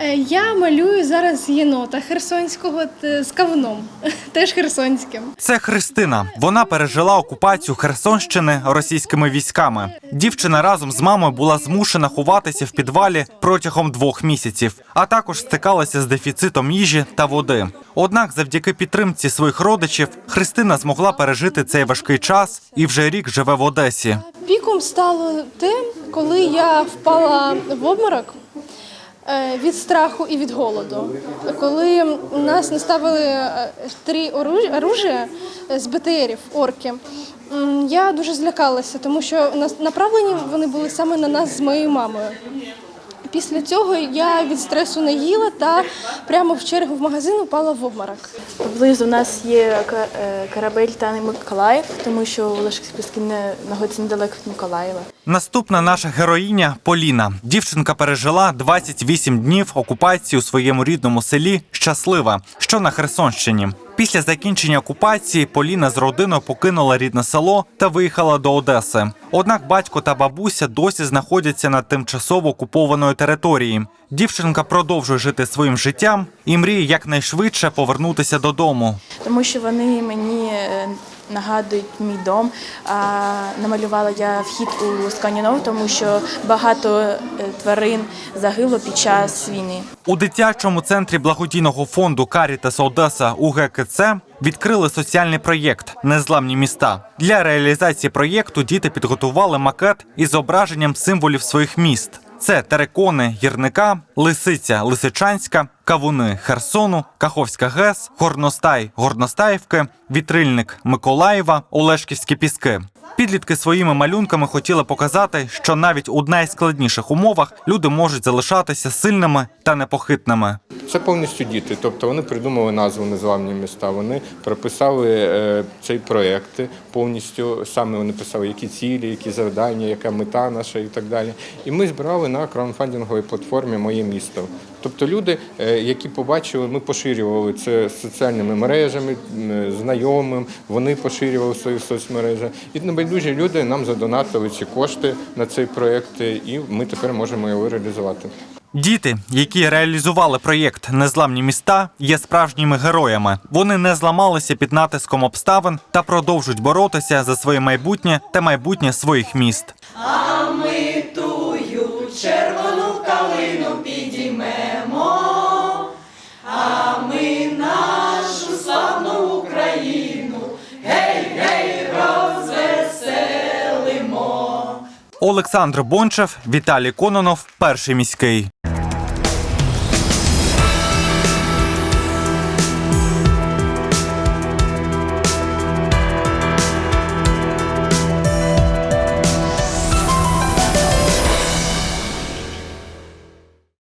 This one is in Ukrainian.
Е, Я малюю зараз єнота херсонського з кавуном, теж херсонським. Це Христина. Вона пережила окупацію Херсонщини російськими військами. Дівчина разом з мамою була змушена ховатися в підвалі протягом двох місяців, а також стикалася з дефіцитом їжі та води. Однак, завдяки підтримці своїх родичів, Христина змогла пережити цей важкий час і вже рік живе в Одесі. Піком стало те, коли я впала в обморок від страху і від голоду. Коли нас наставили е, три оружі- е, з БТРів, орки, я дуже злякалася, тому що направлені вони були саме на нас з моєю мамою. Після цього я від стресу не їла та прямо в чергу в магазин упала в обморок. Поблизу у нас є ка- е, корабель Тани Миколаїв, тому що Олешківський не знаходиться недалеко від Миколаєва. Наступна наша героїня Поліна. Дівчинка пережила 28 днів окупації у своєму рідному селі Щаслива, що на Херсонщині. Після закінчення окупації Поліна з родиною покинула рідне село та виїхала до Одеси. Однак батько та бабуся досі знаходяться на тимчасово окупованої території. Дівчинка продовжує жити своїм життям і мріє якнайшвидше повернутися додому. Тому що вони мені е, нагадують мій дом. А намалювала я вхід у Сканінов, тому що багато е, тварин загибло під час війни. У дитячому центрі благодійного фонду Карітас Одеса УГКЦ відкрили соціальний проєкт Незламні міста. Для реалізації проєкту діти підготували макет із зображенням символів своїх міст. Це терекони гірника, лисиця Лисичанська, кавуни Херсону, Каховська ГЕС, Горностай Горностаївки, Вітрильник Миколаєва, Олешківські піски. Підлітки своїми малюнками хотіли показати, що навіть у найскладніших умовах люди можуть залишатися сильними та непохитними. Це повністю діти, тобто вони придумали назву незламні міста. Вони прописали е, цей проєкт повністю. Саме вони писали, які цілі, які завдання, яка мета наша і так далі. І ми збирали на краудфандинговій платформі Моє місто. Тобто люди, е, які побачили, ми поширювали це соціальними мережами, знайомим, вони поширювали в своїх соцмережах. І небайдужі люди нам задонатили ці кошти на цей проєкт, і ми тепер можемо його реалізувати. Діти, які реалізували проєкт Незламні міста, є справжніми героями. Вони не зламалися під натиском обставин та продовжують боротися за своє майбутнє та майбутнє своїх міст. А ми тую червону калину підіймемо, а ми нашу славну Україну. Гей, гей, розвеселимо. Олександр Бончев, Віталій Кононов, перший міський.